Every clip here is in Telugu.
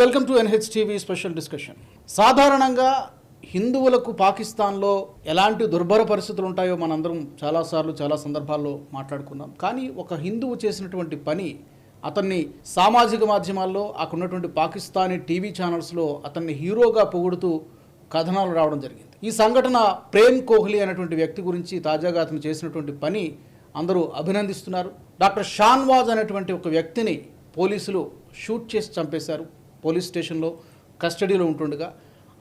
Welcome to NH TV special discussion. సాధారణంగా హిందువులకు పాకిస్తాన్లో ఎలాంటి దుర్భర పరిస్థితులు ఉంటాయో మనందరం చాలాసార్లు చాలా సందర్భాల్లో మాట్లాడుకున్నాం. కానీ ఒక హిందువు చేసినటువంటి పని అతన్ని సామాజిక మాధ్యమాల్లో అక్కడ ఉన్నటువంటి పాకిస్తానీ టీవీ ఛానల్స్లో అతన్ని హీరోగా పొగుడుతూ కథనాలు రావడం జరిగింది. ఈ సంఘటన ప్రేమ్ కోహ్లీ అనేటువంటి వ్యక్తి గురించి తాజాగా అతను చేసినటువంటి పని అందరూ అభినందిస్తున్నారు. డాక్టర్ షాన్వాజ్ అనేటువంటి ఒక వ్యక్తిని పోలీసులు షూట్ చేసి చంపేశారు. పోలీస్ స్టేషన్లో కస్టడీలో ఉంటుండగా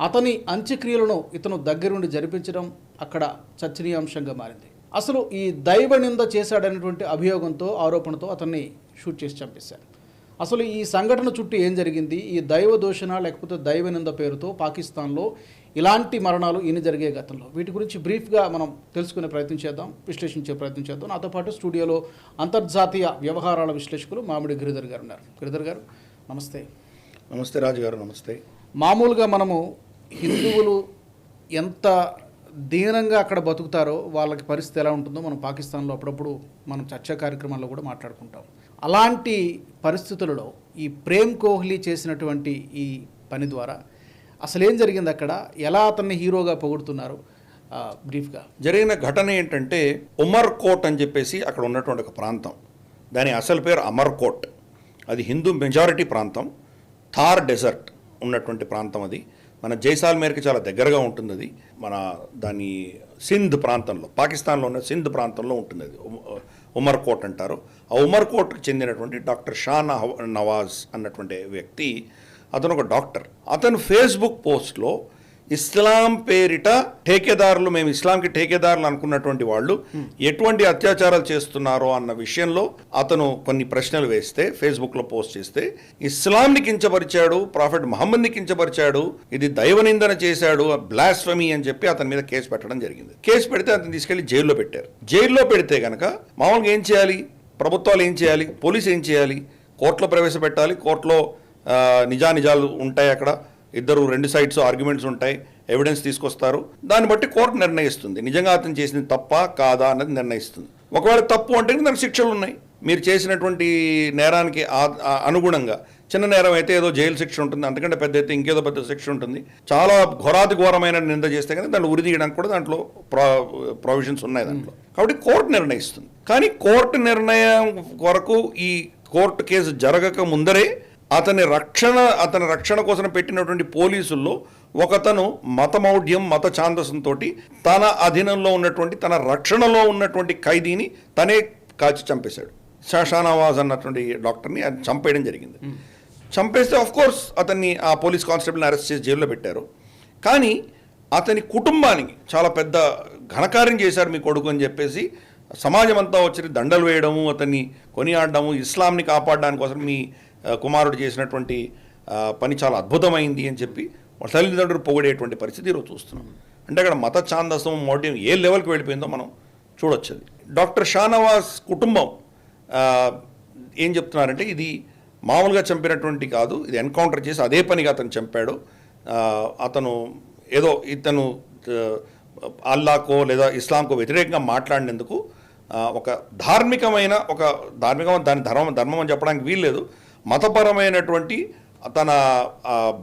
అతని అంత్యక్రియలను ఇతను దగ్గరుండి జరిపించడం అక్కడ చర్చనీయాంశంగా మారింది. అసలు ఈ దైవ నింద చేశాడనేటువంటి అభియోగంతో ఆరోపణతో అతన్ని షూట్ చేసి చంపేశారు. అసలు ఈ సంఘటన చుట్టూ ఏం జరిగింది? ఈ దైవ దూషణ లేకపోతే దైవ నింద పేరుతో పాకిస్తాన్లో ఇలాంటి మరణాలు ఇన్ని జరిగే గతంలో. వీటి గురించి బ్రీఫ్గా మనం తెలుసుకునే ప్రయత్నం చేద్దాం విశ్లేషించే ప్రయత్నం చేద్దాం. నాతో పాటు స్టూడియోలో అంతర్జాతీయ వ్యవహారాల విశ్లేషకులు మామిడి గిరిధర్ గారు ఉన్నారు. గిరిధర్ గారు నమస్తే. నమస్తే రాజు గారు నమస్తే. మామూలుగా మనము హిందువులు ఎంత దీనంగా అక్కడ బతుకుతారో వాళ్ళకి పరిస్థితి ఎలా ఉంటుందో మనం పాకిస్తాన్లో అప్పుడప్పుడు మనం చర్చా కార్యక్రమాల్లో కూడా మాట్లాడుకుంటాం. అలాంటి పరిస్థితులలో ఈ ప్రేమ్ కోహ్లీ చేసినటువంటి ఈ పని ద్వారా అసలు ఏం జరిగింది అక్కడ? ఎలా అతన్ని హీరోగా పొగుడుతున్నారు? బ్రీఫ్గా. జరిగిన ఘటన ఏంటంటే ఉమర్ కోట్ అని చెప్పేసి అక్కడ ఉన్నటువంటి ఒక ప్రాంతం. దాని అసలు పేరు అమర్కోట్ అది హిందూ మెజారిటీ ప్రాంతం. థార్ డెజర్ట్ ఉన్నటువంటి ప్రాంతం అది. మన జైసాల్మేర్కి చాలా దగ్గరగా ఉంటుంది అది మన దాని సింధ్ ప్రాంతంలో పాకిస్తాన్లో ఉన్న సింధ్ ప్రాంతంలో ఉంటుంది అది ఉమర్కోట్ ఉమర్ కోట్ అంటారు. ఆ ఉమర్కోట్కి చెందినటువంటి డాక్టర్ షా నవాజ్ అన్నటువంటి వ్యక్తి అతను ఒక డాక్టర్. అతను ఫేస్బుక్ పోస్ట్లో ఇస్లాం పేరిట ఠేకేదారులు మేము ఇస్లాంకి ఠేకేదారులు అనుకున్నటువంటి వాళ్ళు ఎటువంటి అత్యాచారాలు చేస్తున్నారో అన్న విషయంలో అతను కొన్ని ప్రశ్నలు వేస్తే ఫేస్బుక్లో పోస్ట్ చేస్తే ఇస్లాంని కించపరిచాడు ప్రాఫెట్ మహమ్మద్ని కించపరిచాడు ఇది దైవనిందన చేశాడు బ్లాస్ఫమీ అని చెప్పి అతని మీద కేసు పెట్టడం జరిగింది. కేసు పెడితే అతను తీసుకెళ్ళి జైల్లో పెట్టారు. జైల్లో పెడితే గనక మామూలుగా ఏం చేయాలి? ప్రభుత్వాలు ఏం చేయాలి? పోలీసు ఏం చేయాలి? కోర్టులో ప్రవేశపెట్టాలి? కోర్టులో నిజానిజాలు ఉంటాయి అక్కడ. ఇద్దరు రెండు సైడ్స్ ఆర్గ్యుమెంట్స్ ఉంటాయి ఎవిడెన్స్ తీసుకొస్తారు. దాన్ని బట్టి కోర్టు నిర్ణయిస్తుంది. నిజంగా అతను చేసింది తప్ప కాదా అన్నది నిర్ణయిస్తుంది. ఒకవేళ తప్పు అంటే దానికి శిక్షలు ఉన్నాయి. మీరు చేసినటువంటి నేరానికి అనుగుణంగా చిన్న నేరం అయితే ఏదో జైలు శిక్ష ఉంటుంది అంతకంటే పెద్ద అయితే ఇంకేదో పెద్ద శిక్ష ఉంటుంది. చాలా ఘోరాతి ఘోరమైన నింద చేస్తే కానీ దాన్ని ఉరి తీయడానికి కూడా దాంట్లో ప్రొవిజన్స్ ఉన్నాయి దాంట్లో. కాబట్టి కోర్టు నిర్ణయిస్తుంది. కానీ కోర్టు నిర్ణయం కొరకు ఈ కోర్టు కేసు జరగక ముందరే అతని రక్షణ అతని రక్షణ కోసం పెట్టినటువంటి పోలీసుల్లో ఒకతను మతమౌఢ్యం మత ఛాందసంతో తన అధీనంలో ఉన్నటువంటి తన రక్షణలో ఉన్నటువంటి ఖైదీని తనే కాల్చి చంపేశాడు. షాషానవాజ్ అన్నటువంటి డాక్టర్ని ఆయన చంపేయడం జరిగింది. చంపేస్తే ఆఫ్కోర్స్ అతన్ని ఆ పోలీస్ కానిస్టేబుల్ని అరెస్ట్ చేసి జైల్లో పెట్టారు. కానీ అతని కుటుంబానికి చాలా పెద్ద ఘనకార్యం చేశారు మీ కొడుకు అని చెప్పేసి సమాజం అంతా వచ్చి దండలు వేయడము అతన్ని కొనియాడడము ఇస్లాంని కాపాడడానికి కోసం మీ కుమారుడు చేసినటువంటి పని చాలా అద్భుతమైంది అని చెప్పి తల్లిదండ్రులు పొగిడేటువంటి పరిస్థితి ఈరోజు చూస్తున్నాం. అంటే అక్కడ మత ఛాందసం మోడ్యం ఏ లెవెల్కి వెళ్ళిపోయిందో మనం చూడొచ్చది. డాక్టర్ షానవాస్ కుటుంబం ఏం చెప్తున్నారంటే ఇది మామూలుగా చంపినటువంటి కాదు ఇది ఎన్కౌంటర్ చేసి అదే పనిగా అతను చంపాడు. అతను ఏదో ఇతను అల్లాకో లేదా ఇస్లాంకో వ్యతిరేకంగా మాట్లాడినందుకు ఒక ధార్మికమైన ఒక ధార్మికమైన దాని ధర్మం ధర్మం అని చెప్పడానికి వీల్లేదు. మతపరమైనటువంటి తన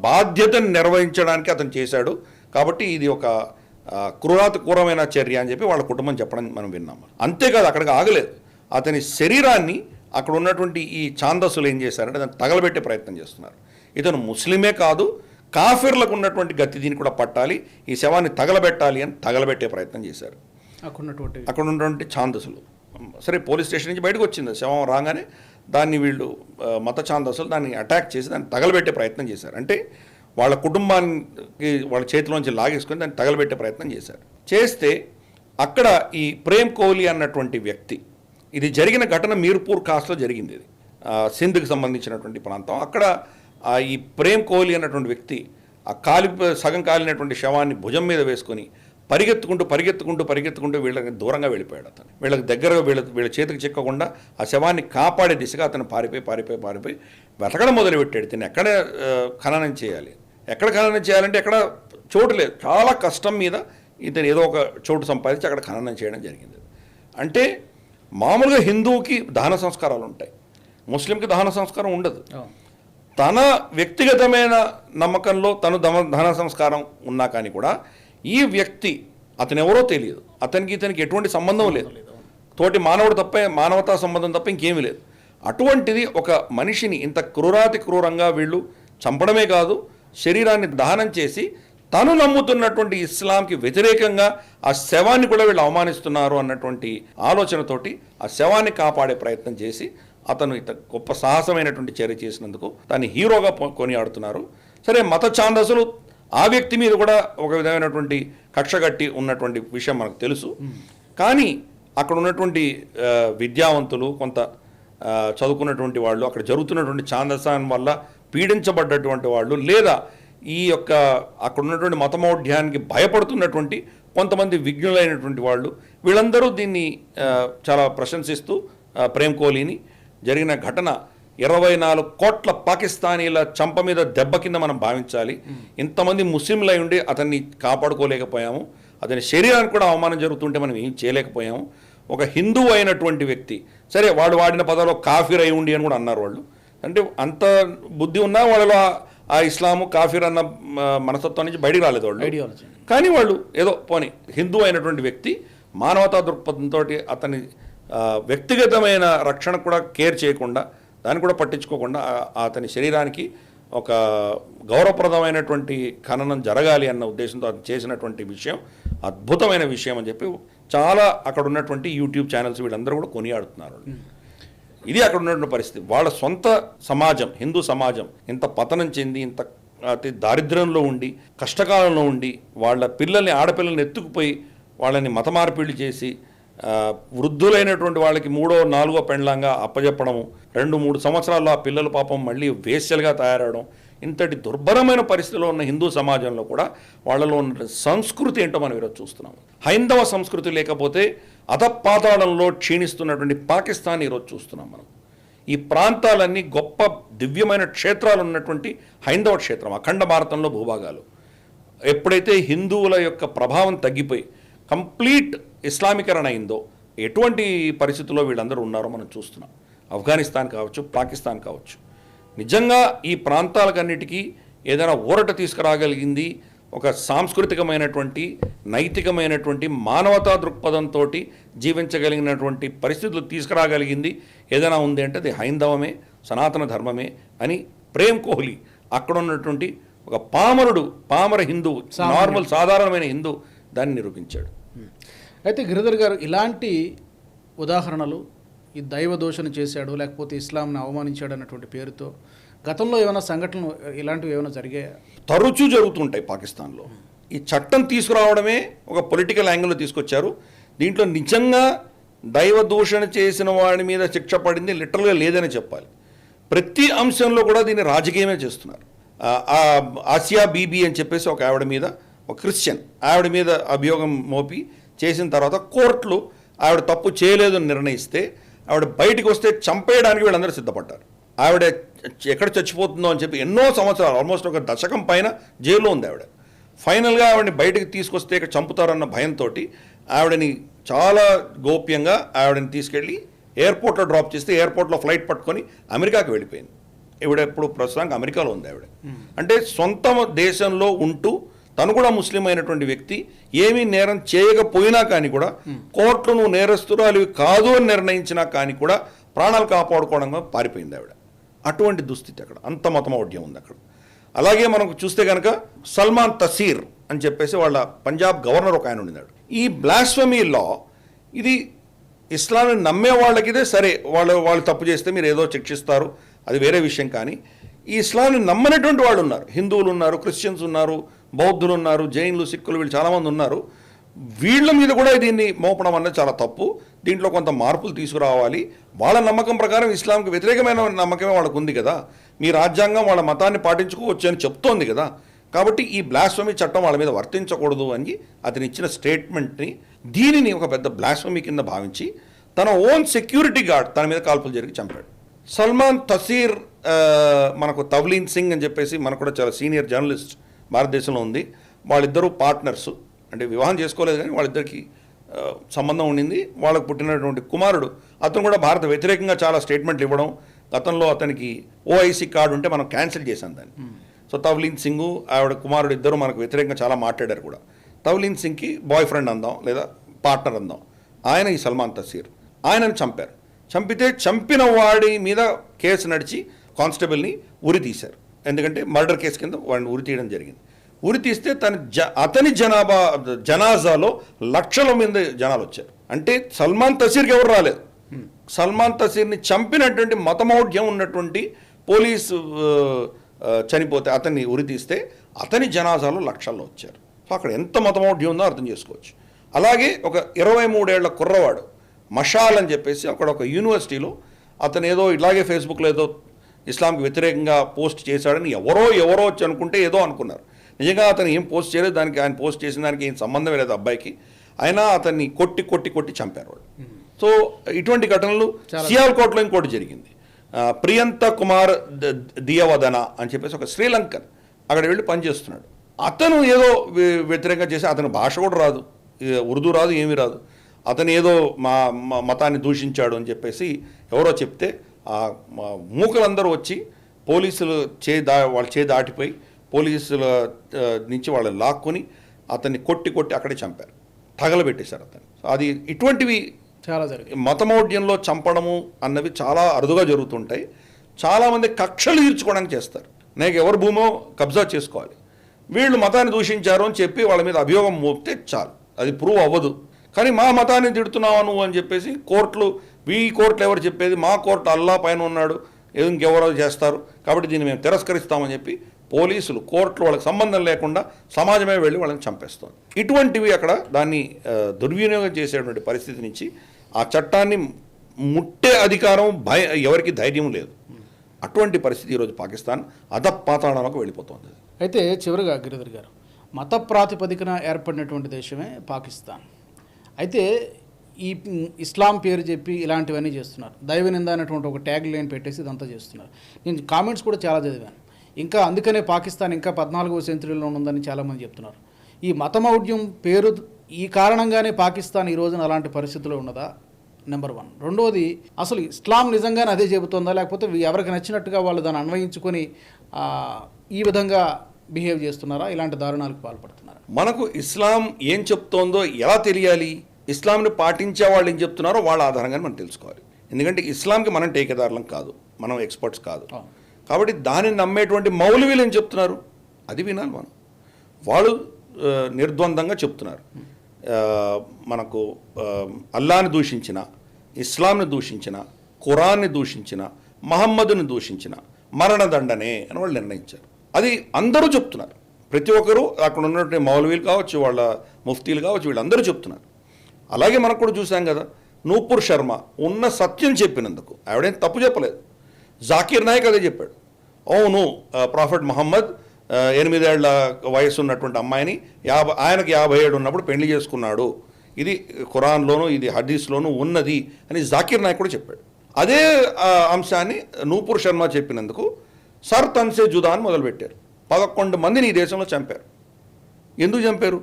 బాధ్యతను నిర్వహించడానికి అతను చేశాడు. కాబట్టి ఇది ఒక ఆ, క్రూరాతి క్రూరమైన చర్య అని చెప్పి వాళ్ళ కుటుంబం చెప్పడం మనం విన్నాం. అంతేకాదు అక్కడికి ఆగలేదు. అతని శరీరాన్ని అక్కడ ఉన్నటువంటి ఈ ఛాందస్సులు ఏం చేశారంటే దాన్ని తగలబెట్టే ప్రయత్నం చేస్తున్నారు. ఇతను ముస్లిమే కాదు కాఫిర్లకు ఉన్నటువంటి గతి దీన్ని కూడా పట్టాలి ఈ శవాన్ని తగలబెట్టాలి అని తగలబెట్టే ప్రయత్నం చేశారు. అక్కడ ఉన్నటువంటి అక్కడ ఉన్నటువంటి ఛాందసులు సరే పోలీస్ స్టేషన్ నుంచి బయటకు వచ్చింది. శవం రాగానే దాన్ని వీళ్ళు మత ఛాందసులు దాన్ని అటాక్ చేసి దాన్ని తగలబెట్టే ప్రయత్నం చేశారు. అంటే వాళ్ళ కుటుంబానికి వాళ్ళ చేతిలోంచి లాగేసుకొని దాన్ని తగలబెట్టే ప్రయత్నం చేశారు. చేస్తే అక్కడ ఈ ప్రేమ్ కోహ్లీ అన్నటువంటి వ్యక్తి ఇది జరిగిన ఘటన మీర్పూర్ కాస్ట్లో జరిగింది ఇది. సింధుకి సింధ్కి సంబంధించినటువంటి ప్రాంతం. అక్కడ ఈ ప్రేమ్ కోహ్లీ అన్నటువంటి వ్యక్తి ఆ కాలి సగం కాలినటువంటి శవాన్ని భుజం మీద వేసుకొని పరిగెత్తుకుంటూ పరిగెత్తుకుంటూ పరిగెత్తుకుంటూ వీళ్ళకి దూరంగా వెళ్ళిపోయాడు అతను. వీళ్ళకి దగ్గరగా వీళ్ళ వీళ్ళ చేతికి చిక్కకుండా ఆ శవాన్ని కాపాడే దిశగా అతను పారిపోయి పారిపోయి పారిపోయి వెతకడం మొదలుపెట్టాడు. తిని ఎక్కడ ఖననం చేయాలి? ఎక్కడ ఖననం చేయాలంటే ఎక్కడ చోటు లేదు. చాలా కష్టం మీద ఇతను ఏదో ఒక చోటు సంపాదించి అక్కడ ఖననం చేయడం జరిగింది. అంటే మామూలుగా హిందువుకి దహన సంస్కారాలు ఉంటాయి. ముస్లింకి దహన సంస్కారం ఉండదు. తన వ్యక్తిగతమైన నమ్మకంలో తను దమ ధన సంస్కారం ఉన్నా కానీ కూడా ఈ వ్యక్తి అతను ఎవరో తెలియదు. అతనికి ఇతనికి ఎటువంటి సంబంధం లేదు. తోటి మానవుడు తప్ప మానవతా సంబంధం తప్ప ఇంకేమీ లేదు. అటువంటిది ఒక మనిషిని ఇంత క్రూరాతి క్రూరంగా వీళ్ళు చంపడమే కాదు శరీరాన్ని దహనం చేసి తను నమ్ముతున్నటువంటి ఇస్లాంకి వ్యతిరేకంగా ఆ శవాన్ని కూడా వీళ్ళు అవమానిస్తున్నారు అన్నటువంటి ఆలోచనతోటి ఆ శవాన్ని కాపాడే ప్రయత్నం చేసి అతను ఇత గొప్ప సాహసమైనటువంటి చర్య చేసినందుకు దాన్ని హీరోగా కొనియాడుతున్నారు. సరే మత ఛాందసులు ఆ వ్యక్తి మీద కూడా ఒక విధమైనటువంటి కక్షగట్టి ఉన్నటువంటి విషయం మనకు తెలుసు. కానీ అక్కడ ఉన్నటువంటి విద్యావంతులు కొంత చదువుకున్నటువంటి వాళ్ళు అక్కడ జరుగుతున్నటువంటి ఛాందసాన్ వల్ల పీడించబడ్డటువంటి వాళ్ళు లేదా ఈ యొక్క అక్కడ ఉన్నటువంటి మతమౌఢ్యానికి భయపడుతున్నటువంటి కొంతమంది విఘ్నులైనటువంటి వాళ్ళు వీళ్ళందరూ దీన్ని చాలా ప్రశంసిస్తూ ప్రేమ్ కోహ్లీని జరిగిన ఘటన ఇరవై నాలుగు కోట్ల పాకిస్తానీల చంప మీద దెబ్బ కింద మనం భావించాలి. ఇంతమంది ముస్లింలు అయి ఉండి అతన్ని కాపాడుకోలేకపోయాము. అతని శరీరానికి కూడా అవమానం జరుగుతుంటే మనం ఏం చేయలేకపోయాము. ఒక హిందువు అయినటువంటి వ్యక్తి సరే వాడు వాడిన పదాలు కాఫీర్ అయి ఉండి అని కూడా అన్నారు వాళ్ళు. అంటే అంత బుద్ధి ఉన్నా వాళ్ళలో ఆ- ఇస్లాము కాఫీర్ అన్న మనస్తత్వం నుంచి బయటికి రాలేదు వాళ్ళు. ఐడియాలజీ. కానీ వాళ్ళు ఏదో పోని హిందూ అయినటువంటి వ్యక్తి మానవతా దృక్పథంతో అతని వ్యక్తిగతమైన రక్షణ కూడా కేర్ చేయకుండా దాన్ని కూడా పట్టించుకోకుండా అతని శరీరానికి ఒక గౌరవప్రదమైనటువంటి ఖననం జరగాలి అన్న ఉద్దేశంతో అతను చేసినటువంటి విషయం అద్భుతమైన విషయం అని చెప్పి చాలా అక్కడ ఉన్నటువంటి యూట్యూబ్ ఛానల్స్ వీళ్ళందరూ కూడా కొనియాడుతున్నారు. ఇది అక్కడ ఉన్నటువంటి పరిస్థితి. వాళ్ళ సొంత సమాజం హిందూ సమాజం ఇంత పతనం చెంది ఇంత అతి దారిద్ర్యంలో ఉండి కష్టకాలంలో ఉండి వాళ్ళ పిల్లల్ని ఆడపిల్లల్ని ఎత్తుకుపోయి వాళ్ళని మత మార్పిడి చేసి వృద్ధులైనటువంటి వాళ్ళకి మూడో నాలుగో పెండ్లంగా అప్పజెప్పడము రెండు మూడు సంవత్సరాల్లో ఆ పిల్లల పాపం మళ్ళీ వేశ్యలుగా తయారవడం ఇంతటి దుర్భరమైన పరిస్థితిలో ఉన్న హిందూ సమాజంలో కూడా వాళ్ళలో ఉన్న సంస్కృతి ఏంటో మనం ఈరోజు చూస్తున్నాం. హైందవ సంస్కృతి లేకపోతే అధపాతాళంలో క్షీణిస్తున్నటువంటి పాకిస్తాన్ ఈరోజు చూస్తున్నాం మనం. ఈ ప్రాంతాలన్నీ గొప్ప దివ్యమైన క్షేత్రాలు ఉన్నటువంటి హైందవ క్షేత్రం అఖండ భారతంలో భూభాగాలు. ఎప్పుడైతే హిందువుల యొక్క ప్రభావం తగ్గిపోయి కంప్లీట్ ఇస్లామీకరణ అయిందో ఎటువంటి పరిస్థితుల్లో వీళ్ళందరూ ఉన్నారో మనం చూస్తున్నాం. ఆఫ్ఘనిస్తాన్ కావచ్చు పాకిస్తాన్ కావచ్చు. నిజంగా ఈ ప్రాంతాలకన్నిటికీ ఏదైనా ఊరట తీసుకురాగలిగింది ఒక సాంస్కృతికమైనటువంటి నైతికమైనటువంటి మానవతా దృక్పథంతో జీవించగలిగినటువంటి పరిస్థితులు తీసుకురాగలిగింది ఏదైనా ఉంది అంటే అది హైందవమే సనాతన ధర్మమే అని ప్రేమ్ కోహ్లీ అక్కడ ఉన్నటువంటి ఒక పామరుడు పామర హిందూ నార్మల్ సాధారణమైన హిందూ దాన్ని నిరూపించాడు. అయితే గిరిధర్ గారు ఇలాంటి ఉదాహరణలు ఈ దైవ దోషణ చేశాడు లేకపోతే ఇస్లాంని అవమానించాడు అన్నటువంటి పేరుతో గతంలో ఏమైనా సంఘటనలు ఇలాంటివి ఏమైనా జరిగాయా? తరచూ జరుగుతుంటాయి పాకిస్తాన్లో. ఈ చట్టం తీసుకురావడమే ఒక పొలిటికల్ యాంగిల్లో తీసుకొచ్చారు. దీంట్లో నిజంగా దైవ దూషణ చేసిన వాడి మీద శిక్ష పడింది లిటరల్గా లేదని చెప్పాలి. ప్రతి అంశంలో కూడా దీన్ని రాజకీయమే చేస్తున్నారు. ఆసియా బీబీ అని చెప్పేసి ఒక ఆవిడ మీద ఒక క్రిస్టియన్ ఆవిడ మీద అభియోగం మోపి చేసిన తర్వాత కోర్టులు ఆవిడ తప్పు చేయలేదని నిర్ణయిస్తే ఆవిడ బయటికి వస్తే చంపేయడానికి వీళ్ళందరూ సిద్ధపడ్డారు. ఆవిడ ఎక్కడ చచ్చిపోతుందో అని చెప్పి ఎన్నో సంవత్సరాలు ఆల్మోస్ట్ ఒక దశకం పైన జైల్లో ఉంది ఆవిడ. ఫైనల్గా ఆవిడని బయటకు తీసుకొస్తే ఇక్కడ చంపుతారన్న భయంతో ఆవిడని చాలా గోప్యంగా ఆవిడని తీసుకెళ్ళి ఎయిర్పోర్ట్లో డ్రాప్ చేస్తే ఎయిర్పోర్ట్లో ఫ్లైట్ పట్టుకొని అమెరికాకి వెళ్ళిపోయింది. ఈవిడ ఇప్పుడు ప్రస్తుతానికి అమెరికాలో ఉంది ఆవిడ. అంటే సొంత దేశంలో ఉంటూ తను కూడా ముస్లిం అయినటువంటి వ్యక్తి ఏమీ నేరం చేయకపోయినా కానీ కూడా కోర్టులు నువ్వు నేరస్తురాలు కాదు అని నిర్ణయించినా కానీ కూడా ప్రాణాలు కాపాడుకోవడంగా పారిపోయింది ఆవిడ. అటువంటి దుస్థితి అక్కడ. అంత మతమౌఢ్యం ఉంది అక్కడ. అలాగే మనకు చూస్తే కనుక సల్మాన్ తసీర్ అని చెప్పేసి వాళ్ళ పంజాబ్ గవర్నర్ ఒక ఆయన ఉండినాడు ఈ బ్లాస్వమీ లా ఇది ఇస్లాంని నమ్మే వాళ్ళకిదే సరే. వాళ్ళు వాళ్ళు తప్పు చేస్తే మీరు ఏదో శిక్షిస్తారు అది వేరే విషయం కానీ ఈ ఇస్లాంని నమ్మనటువంటి వాళ్ళు ఉన్నారు. హిందువులు ఉన్నారు క్రిస్టియన్స్ ఉన్నారు బౌద్ధులు ఉన్నారు జైన్లు సిక్కులు వీళ్ళు చాలామంది ఉన్నారు. వీళ్ళ మీద కూడా దీన్ని మోపడం అనేది చాలా తప్పు. దీంట్లో కొంత మార్పులు తీసుకురావాలి. వాళ్ళ నమ్మకం ప్రకారం ఇస్లాంకి వ్యతిరేకమైన నమ్మకమే వాళ్ళకు ఉంది కదా. మీ రాజ్యాంగం వాళ్ళ మతాన్ని పాటించుకోవచ్చు అని చెప్తోంది కదా. కాబట్టి ఈ బ్లాస్ఫమీ చట్టం వాళ్ళ మీద వర్తించకూడదు అని అతను ఇచ్చిన స్టేట్మెంట్ని దీనిని ఒక పెద్ద బ్లాస్ఫమీ కింద భావించి తన ఓన్ సెక్యూరిటీ గార్డ్ తన మీద కాల్పులు జరిగి చంపాడు. సల్మాన్ తసీర్ మనకు తవ్లీన్ సింగ్ అని చెప్పేసి మనకు కూడా చాలా సీనియర్ జర్నలిస్ట్ భారతదేశంలో ఉంది. వాళ్ళిద్దరూ పార్ట్నర్స్ అంటే వివాహం చేసుకోలేదు కానీ వాళ్ళిద్దరికి సంబంధం ఉండింది. వాళ్ళకు పుట్టినటువంటి కుమారుడు అతను కూడా భారత వ్యతిరేకంగా చాలా స్టేట్మెంట్లు ఇవ్వడం గతంలో అతనికి ఓఐసి కార్డు ఉంటే మనం క్యాన్సిల్ చేశాం దాన్ని. సో తవ్లీన్ సింగ్ ఆవిడ కుమారుడు ఇద్దరు మనకు వ్యతిరేకంగా చాలా మాట్లాడారు కూడా. తవ్లీన్ సింగ్కి బాయ్ ఫ్రెండ్ అందాం లేదా పార్ట్నర్ అందాం. ఆయన ఈ సల్మాన్ తసీర్. ఆయనను చంపారు. చంపితే చంపిన వాడి మీద కేసు నడిచి కానిస్టేబుల్ని ఉరి తీశారు. ఎందుకంటే మర్డర్ కేసు కింద వాడిని ఉరి తీయడం జరిగింది. ఉరి తీస్తే తన జ అతని జనాభా జనాజాలో లక్షల మంది జనాలు వచ్చారు. అంటే సల్మాన్ తసీర్కి ఎవరు రాలేదు. సల్మాన్ తసీర్ని చంపినటువంటి మతమౌఢ్యం ఉన్నటువంటి పోలీసు చనిపోతే అతన్ని ఉరి తీస్తే అతని జనాజాలో లక్షల్లో వచ్చారు. సో అక్కడ ఎంత మతమౌఢ్యం ఉందో అర్థం చేసుకోవచ్చు. అలాగే ఒక ఇరవై మూడేళ్ళ కుర్రవాడు మషాల్ అని చెప్పేసి అక్కడ ఒక యూనివర్సిటీలో అతను ఏదో ఇలాగే ఫేస్బుక్లో ఏదో ఇస్లాంకి వ్యతిరేకంగా పోస్ట్ చేశాడని ఎవరో ఎవరో వచ్చి అనుకుంటే ఏదో అనుకున్నారు. నిజంగా అతను ఏం పోస్ట్ చేయలేదు దానికి ఆయన పోస్ట్ చేసిన దానికి ఏం సంబంధం లేదు అబ్బాయికి. అయినా అతన్ని కొట్టి కొట్టి కొట్టి చంపారు వాళ్ళు సో ఇటువంటి ఘటనలు సియాల్కోట్లో ఇంకోటి జరిగింది. ప్రియంత కుమార్ దియవదన అని చెప్పేసి ఒక శ్రీలంకన్ అక్కడ వెళ్ళి పనిచేస్తున్నాడు. అతను ఏదో వ్య- వ్యతిరేకంగా చేసి అతని భాష కూడా రాదు. ఉర్దూ రాదు ఏమీ రాదు. అతను ఏదో మా మతాన్ని దూషించాడు అని చెప్పేసి ఎవరో చెప్తే మూకలందరూ వచ్చి పోలీసులు చే దా వాళ్ళు చే దాటిపోయి పోలీసుల నుంచి వాళ్ళని లాక్కొని అతన్ని కొట్టి కొట్టి అక్కడే చంపారు. తగలబెట్టేశారు అతన్ని. అది ఇటువంటివి చాలా జరిగింది. మతమౌఢ్యంలో చంపడము అన్నవి చాలా అరుదుగా జరుగుతుంటాయి. చాలామంది కక్షలు తీర్చుకోవడానికి చేస్తారు. నాకు ఎవరి భూమో కబ్జా చేసుకోవాలి. వీళ్ళు మతాన్ని దూషించారు అని చెప్పి వాళ్ళ మీద అభియోగం మోపితే చాలు. అది ప్రూవ్ అవ్వదు. కానీ మా మతాన్ని తిడుతున్నావా నువ్వు అని చెప్పేసి కోర్టులు ఈ కోర్టులు ఎవరు చెప్పేది? మా కోర్టు అల్లా పైన ఉన్నాడు. ఏదో ఇంకెవరో చేస్తారు. కాబట్టి దీన్ని మేము తిరస్కరిస్తామని చెప్పి పోలీసులు కోర్టులు వాళ్ళకి సంబంధం లేకుండా సమాజమే వెళ్ళి వాళ్ళని చంపేస్తుంది. ఇటువంటివి అక్కడ దాన్ని దుర్వినియోగం చేసేటువంటి పరిస్థితి నుంచి ఆ చట్టాన్ని ముట్టే అధికారం భయ ఎవరికి ధైర్యం లేదు. అటువంటి పరిస్థితి ఈరోజు పాకిస్తాన్ అధపాతాళంలోకి వెళ్ళిపోతుంది. అయితే చివరిగా గిరిధర్ గారు మత ప్రాతిపదికన ఏర్పడినటువంటి దేశమే పాకిస్తాన్. అయితే ఈ ఇస్లాం పేరు చెప్పి ఇలాంటివన్నీ చేస్తున్నారు. దైవ నింద అనేటువంటి ఒక ట్యాగ్ లైన్ పెట్టేసి ఇదంతా చేస్తున్నారు. నేను కామెంట్స్ కూడా చాలా చదివాను. ఇంకా అందుకనే పాకిస్తాన్ ఇంకా పద్నాలుగవ సెంచరీలో ఉందని చాలామంది చెప్తున్నారు. ఈ మతమౌఢ్యం పేరు ఈ కారణంగానే పాకిస్తాన్ ఈ రోజున అలాంటి పరిస్థితిలో ఉన్నదా? Number one. రెండవది అసలు ఇస్లాం నిజంగానే అదే చెబుతుందా? లేకపోతే ఎవరికి నచ్చినట్టుగా వాళ్ళు దాన్ని అన్వయించుకొని ఈ విధంగా బిహేవ్ చేస్తున్నారా? ఇలాంటి దారుణాలకు పాల్పడుతున్నారా? మనకు ఇస్లాం ఏం చెప్తోందో ఎలా తెలియాలి? ఇస్లాంని పాటించే వాళ్ళు ఏం చెప్తున్నారో వాళ్ళ ఆధారంగానే మనం తెలుసుకోవాలి. ఎందుకంటే ఇస్లాంకి మనం టేకేదారులం కాదు మనం ఎక్స్పర్ట్స్ కాదు. కాబట్టి దానిని నమ్మేటువంటి మౌలవీలు ఏం చెప్తున్నారు? అది వినాలి మనం. వాళ్ళు నిర్ద్వందంగా చెప్తున్నారు. మనకు అల్లాని దూషించిన ఇస్లాంని దూషించిన ఖురాన్ని దూషించిన మహమ్మదుని దూషించిన మరణదండనే అని వాళ్ళు నిర్ణయించారు. అది అందరూ చెప్తున్నారు. ప్రతి ఒక్కరూ అక్కడ ఉన్నటువంటి మౌలవీలు కావచ్చు వాళ్ళ ముఫ్తీలు కావచ్చు వీళ్ళందరూ చెప్తున్నారు. అలాగే మనకు కూడా చూసాం కదా నూపూర్ శర్మ ఉన్న సత్యం చెప్పినందుకు. ఆవిడేం తప్పు చెప్పలేదు. జాకీర్ నాయక్ అదే చెప్పాడు. అవును ప్రాఫెట్ మహమ్మద్ ఎనిమిదేళ్ళ వయసు ఉన్నటువంటి అమ్మాయిని యాభై ఆయనకు యాభై ఏడు ఉన్నప్పుడు పెళ్ళి చేసుకున్నాడు. ఇది ఖురాన్లోను ఇది హదీస్లోను ఉన్నది అని జాకీర్ నాయక్ కూడా చెప్పాడు. అదే అంశాన్ని నూపూర్ శర్మ చెప్పినందుకు సర్ తన్సే జుదా అని మొదలుపెట్టారు. పదకొండు మందిని ఈ దేశంలో చంపారు. ఎందుకు చంపారు?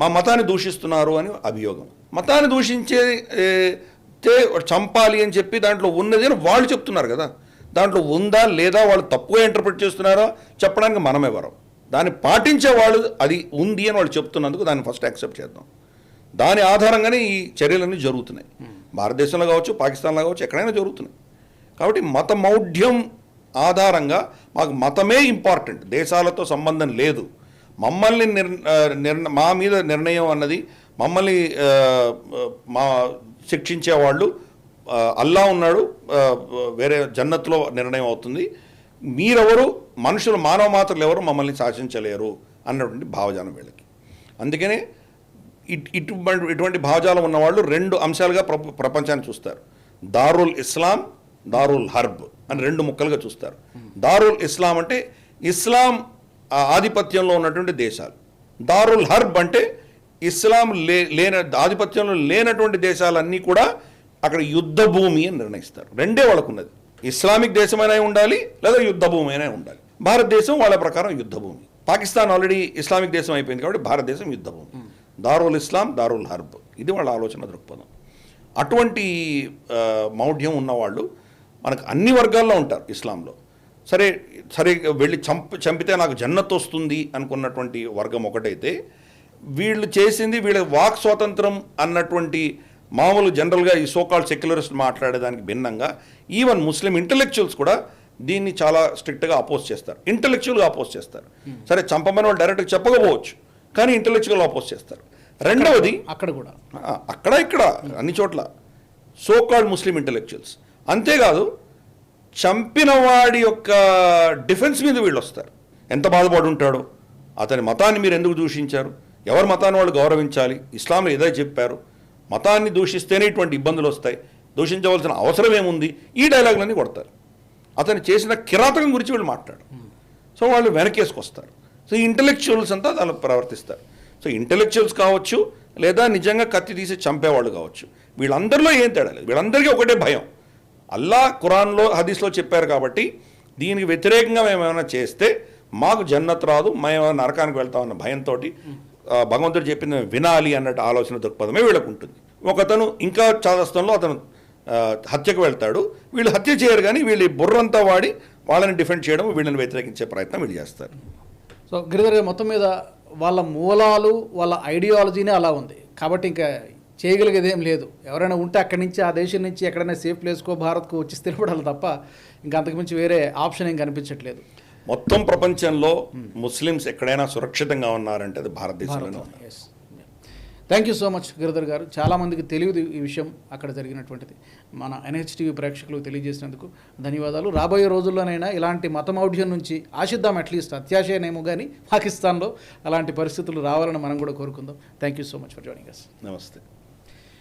మా మతాన్ని దూషిస్తున్నారు అని అభియోగం. మతాన్ని దూషించే చంపాలి అని చెప్పి దాంట్లో ఉన్నది అని వాళ్ళు చెప్తున్నారు కదా. దాంట్లో ఉందా లేదా వాళ్ళు తప్పుగా ఇంటర్ప్రిట్ చేస్తున్నారా చెప్పడానికి మనమెవరం దాన్ని పాటించే వాళ్ళు అది ఉంది అని వాళ్ళు చెప్తున్నందుకు దాన్ని ఫస్ట్ యాక్సెప్ట్ చేద్దాం. దాని ఆధారంగానే ఈ చర్యలన్నీ జరుగుతున్నాయి. భారతదేశంలో కావచ్చు పాకిస్తాన్లో కావచ్చు ఎక్కడైనా జరుగుతున్నాయి. కాబట్టి మత మౌఢ్యం ఆధారంగా మాకు మతమే ఇంపార్టెంట్ దేశాలతో సంబంధం లేదు. మమ్మల్ని నిర్ మా మీద నిర్ణయం అన్నది మమ్మల్ని మా శిక్షించే వాళ్ళు అల్లా ఉన్నాడు వేరే జన్నత్లో నిర్ణయం అవుతుంది. మీరెవరు? మనుషులు మానవ మాత్రలు ఎవరు మమ్మల్ని శాసించలేరు అన్నటువంటి భావజాలం వీళ్ళకి. అందుకనే ఇట్- ఇటువంటి ఇటువంటి భావజాలం ఉన్నవాళ్ళు రెండు అంశాలుగా ప్రపంచాన్ని చూస్తారు. దారుల్ ఇస్లాం దారుల్ హర్బ్ అని రెండు ముక్కలుగా చూస్తారు. దారుల్ ఇస్లాం అంటే ఇస్లాం ఆధిపత్యంలో ఉన్నటువంటి దేశాలు. దారుల్ హర్బ్ అంటే ఇస్లాం లే లేన ఆధిపత్యంలో లేనటువంటి దేశాలన్నీ కూడా అక్కడ యుద్ధ భూమి అని నిర్ణయిస్తారు. రెండే వాళ్ళకు ఉన్నది ఇస్లామిక్ దేశమైనా ఉండాలి లేదా యుద్ధ భూమి అయినా ఉండాలి. భారతదేశం వాళ్ళ ప్రకారం యుద్ధ భూమి పాకిస్తాన్ ఆల్రెడీ ఇస్లామిక్ దేశం అయిపోయింది కాబట్టి భారతదేశం యుద్ధ భూమి దారుల్ ఇస్లాం దారుల్ హర్బ్. ఇది వాళ్ళ ఆలోచన దృక్పథం. అటువంటి మౌఢ్యం ఉన్నవాళ్ళు మనకు అన్ని వర్గాల్లో ఉంటారు ఇస్లాంలో. సరే సరే వెళ్ళి చంప చంపితే నాకు జన్నత్ వస్తుంది అనుకున్నటువంటి వర్గం ఒకటైతే వీళ్ళు చేసింది వీళ్ళ వాక్ స్వాతంత్రం అన్నటువంటి మామూలు జనరల్గా ఈ సోకాల్ సెక్యులరిస్ట్ మాట్లాడేదానికి భిన్నంగా ఈవెన్ ముస్లిం ఇంటలెక్చువల్స్ కూడా దీన్ని చాలా స్ట్రిక్ట్గా అపోజ్ చేస్తారు. ఇంటలెక్చువల్గా అపోజ్ చేస్తారు. సరే చంపమని వాళ్ళు డైరెక్ట్గా చెప్పకపోవచ్చు కానీ ఇంటలెక్చువల్గా అపోజ్ చేస్తారు. రెండవది అక్కడ కూడా. అక్కడ ఇక్కడ అన్ని చోట్ల సోకాల్డ్ ముస్లిం ఇంటలెక్చువల్స్ అంతేకాదు చంపిన వాడి యొక్క డిఫెన్స్ మీద వీళ్ళు వస్తారు. ఎంత బాధపడి ఉంటాడో అతని మతాన్ని మీరు ఎందుకు దూషించారు? ఎవరి మతాన్ని వాళ్ళు గౌరవించాలి? ఇస్లాంలో ఏదో చెప్పారు. మతాన్ని దూషిస్తేనే ఇటువంటి ఇబ్బందులు వస్తాయి. దూషించవలసిన అవసరం ఏముంది? ఈ డైలాగులన్నీ కొడతారు. అతను చేసిన కిరాతకం గురించి వీళ్ళు మాట్లాడు సో వాళ్ళు వెనకేసుకొస్తారు. సో ఇంటలెక్చువల్స్ అంతా దానిలో ప్రవర్తిస్తారు. సో ఇంటలెక్చువల్స్ కావచ్చు లేదా నిజంగా కత్తి తీసి చంపేవాళ్ళు కావచ్చు. వీళ్ళందరిలో ఏం తేడా లేదు. వీళ్ళందరికీ ఒకటే భయం. అల్లా ఖురాన్లో హదీస్లో చెప్పారు కాబట్టి దీనికి వ్యతిరేకంగా మేము ఏమైనా చేస్తే మాకు జన్నత్ రాదు మేము నరకానికి వెళ్తామన్న భయంతో భగవంతుడు చెప్పిన వినాలి అన్నట్టు ఆలోచన దృక్పథమే వీళ్ళకు ఉంటుంది ఒకతను ఇంకా చాదస్తంలో అతను హత్యకు వెళ్తాడు. వీళ్ళు హత్య చేయరు కానీ వీళ్ళు బుర్రంతా వాడి వాళ్ళని డిఫెండ్ చేయడం వీళ్ళని వ్యతిరేకించే ప్రయత్నం వీళ్ళు చేస్తారు. సో గిరిధర్ మొత్తం మీద వాళ్ళ మూలాలు వాళ్ళ ఐడియాలజీనే అలా ఉంది. కాబట్టి ఇంకా చేయగలిగేదేం లేదు. ఎవరైనా ఉంటే అక్కడి నుంచి ఆ దేశం నుంచి ఎక్కడైనా సేఫ్ ప్లేస్కో భారత్కో వచ్చి స్థిరపడాలి తప్ప ఇంకా అంతకుమించి వేరే ఆప్షన్ ఏం కనిపించట్లేదు. మొత్తం ప్రపంచంలో ముస్లిమ్స్ ఎక్కడైనా సురక్షితంగా ఉన్నారంటే అది భారతదేశంలోనే ఉన్నారు yes thank you so much Giridhar garu. చాలామందికి తెలియదు ఈ విషయం అక్కడ జరిగినటువంటిది. మన ఎన్హెచ్టీవీ ప్రేక్షకులకు తెలియజేసినందుకు ధన్యవాదాలు. రాబోయే రోజుల్లోనైనా ఇలాంటి మతమౌఢ్యం నుంచి ఆశిద్దాం అట్లీస్ట్ అత్యాశయనేమో కానీ పాకిస్తాన్లో అలాంటి పరిస్థితులు రావాలని మనం కూడా కోరుకుందాం. Thank you so much for joining us నమస్తే.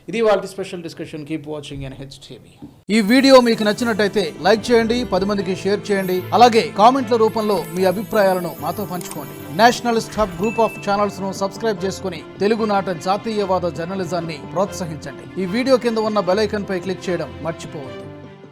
ఇది వాళ్ళ special discussion. Keep watching and HTV ఈ వీడియో మీకు నచ్చినట్టయితే లైక్ చేయండి పది మందికి షేర్ చేయండి అలాగే కామెంట్ల రూపంలో మీ అభిప్రాయాలను మాతో పంచుకోండి. నేషనలిస్ట్ హబ్ గ్రూప్ ఆఫ్ ఛానల్స్ను సబ్స్క్రైబ్ చేసుకుని తెలుగునాట జాతీయవాద జర్నలిజాన్ని ప్రోత్సహించండి. ఈ వీడియో కింద ఉన్న బెలైకన్ పై క్లిక్ చేయడం మర్చిపోవద్దు.